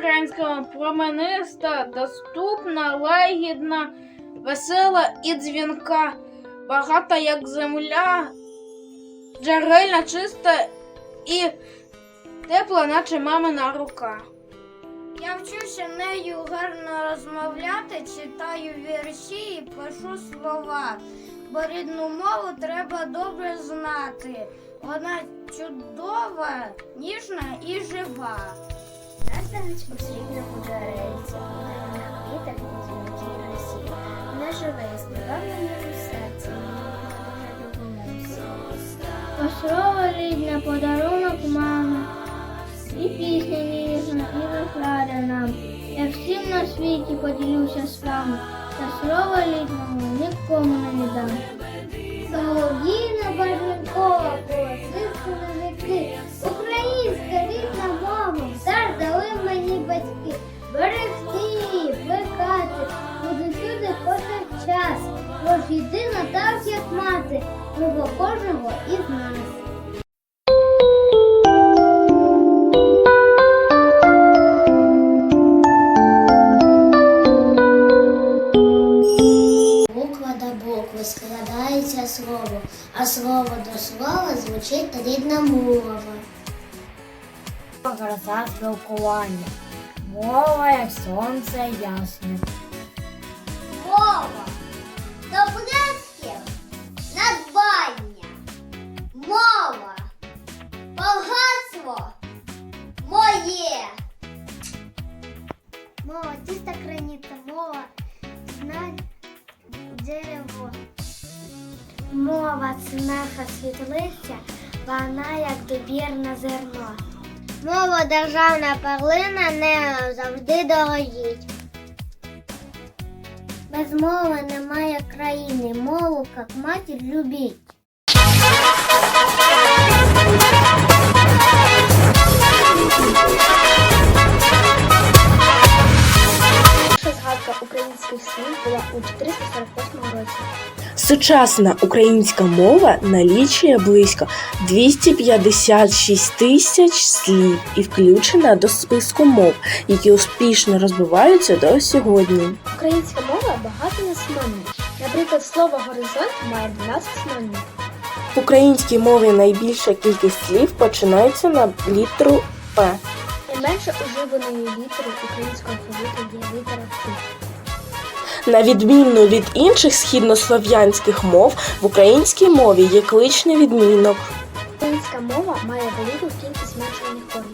українська промениста, доступна, лагідна, весела і дзвінка, багата як земля, джерельна, чиста і тепла, наче мамина рука. Я вчуся нею гарно розмовляти, читаю вірші і пишу слова, бо рідну мову треба добре знати. Вона чудова, ніжна і жива. Посрібна подарується, на квітах на дзвінкій росі. Вона живе і співає серці. Послова рідна, подарунок мами, і пісня ніжна, і вигляда нам. Я всім на світі поділюся з вами, та слова рідного нікому не віддам. Солов'їна барвінкова, колосився на віки, слово до слова звучить рідна мова. Краса спілкування, мова як сонце ясне. Мова до це світлиця, вона як добірне зерно. Мова державна перлина не завжди дорогіть. Без мови немає країни, мову як матір любіть. Перша згадка українських слів була у 448 році. Сучасна українська мова налічує близько 256 тисяч слів і включена до списку мов, які успішно розвиваються до сьогодні. Українська мова багата на синонімів. Наприклад, слово горизонт має 12 синонімів. В українській мові найбільша кількість слів починається на літеру П. Найменше уживаної літери українського алфавіту є літера Q. На відміну від інших східнослов'янських мов, в українській мові є кличний відмінок. Українська мова має велику кількість зменшуваних форм.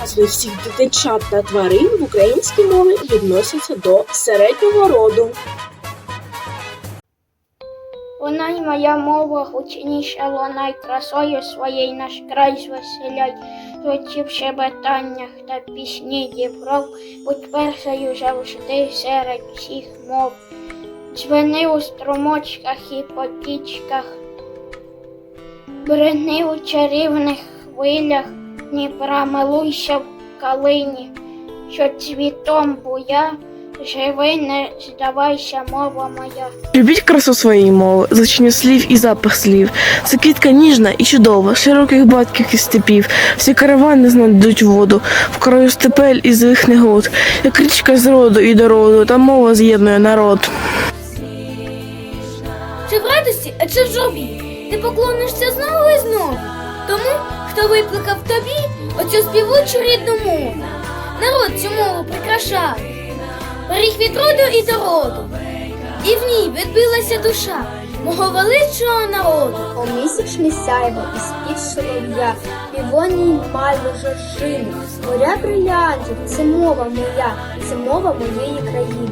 Назви всіх дитинчат та тварин в українській мові відносяться до середнього роду. Вона й моя мова гучніша лунай красою своєю наш край звеселяй, Звучи в щебетаннях та пісні дібров, будь першою завжди серед всіх мов. Дзвени у струмочках і потічках, брини у чарівних хвилях, Дніпра милуйся в калині, що цвітом буя, живи, не здавайся, мова моя. Любіть красу своєї мови, значення слів і запах слів. Це квітка ніжна і чудова, широких батьків і степів. Всі каравани знайдуть воду, в краю степель і злих негод. Як річка з роду і до роду, та мова з'єднує народ. Чи в радості, а чи в журбі? Ти поклонишся знову і знову. Тому, хто викликав тобі оцю співучу рідну мову. Народ цю мову прикрашав. Беріг від роду і до роду. І в ній відбилася душа мого величого народу. О місячне сяйво і спів солов'я, півоній мальви жоржини, моря брилянтів, це мова моя, це мова моєї країни.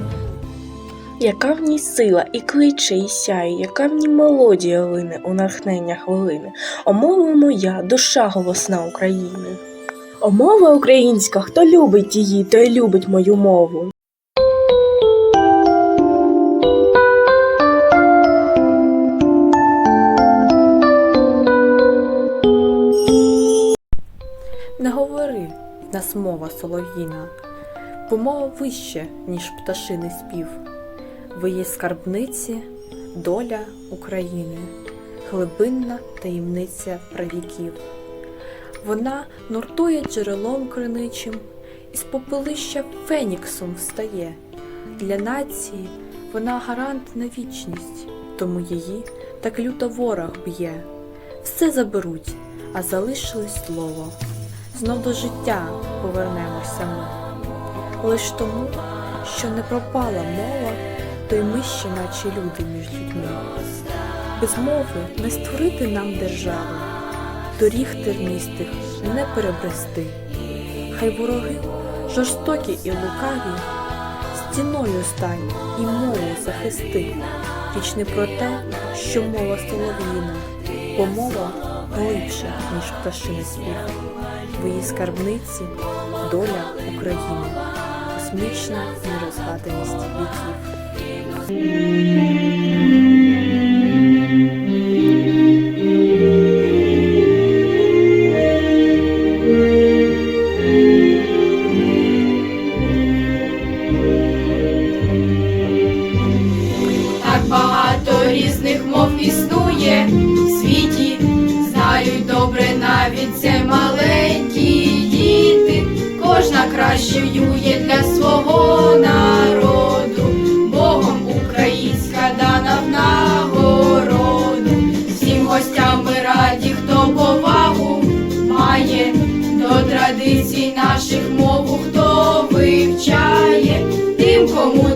Яка в ній сила і кличе, і сяє, яка в ній мелодія лине у натхнення хвилини. О мова моя, душа голосна України. О мова українська, хто любить її, той любить мою мову. Нас мова солов'їна, бо вище, ніж пташиний спів. Ви є скарбниці, доля України, глибинна таємниця правіків. Вона нуртує джерелом криничим із попелища феніксом встає. Для нації вона гарант на вічність, тому її так люто ворог б'є. Все заберуть, а залишилось слово. Знов до життя повернемося ми. Лиш тому, що не пропала мова, то й ми ще наче люди між людьми. Без мови не створити нам держави, доріг тернистих не перебрести. Хай вороги жорстокі і лукаві, стіною стань і мову захисти. Річ не про те, що мова солов'їна, бо мова глибша, ніж пташиний спів. Її скарбниці доля України, космічна нерозгаданість віків. Кращою є для свого народу, Богом українська дана в нагороду. Всім гостям ми раді, хто повагу має. До традицій наших мову, хто вивчає, тим, кому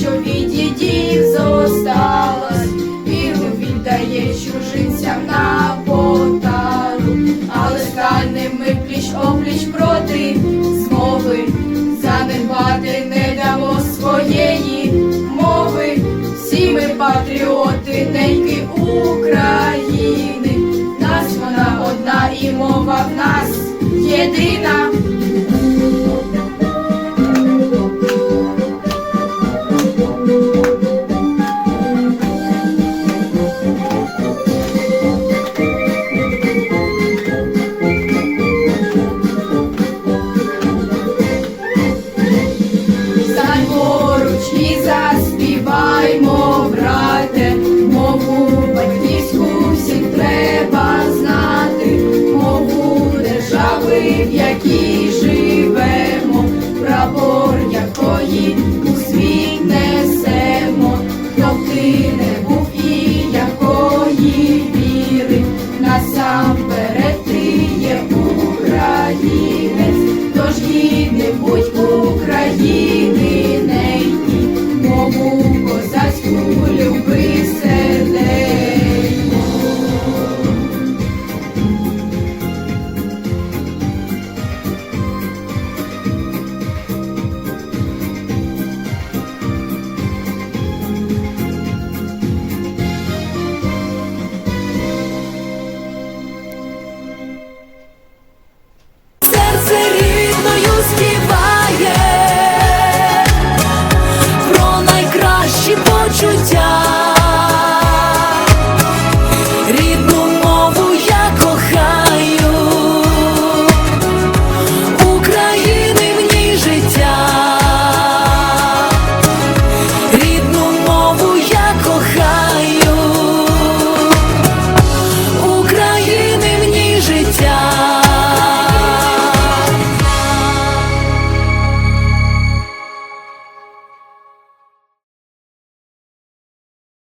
що від дідів зосталась, віру віддає чужинцям на потару, але станем ми пліч опліч проти змови, занедбати не дамо своєї мови. Всі ми патріоти неньки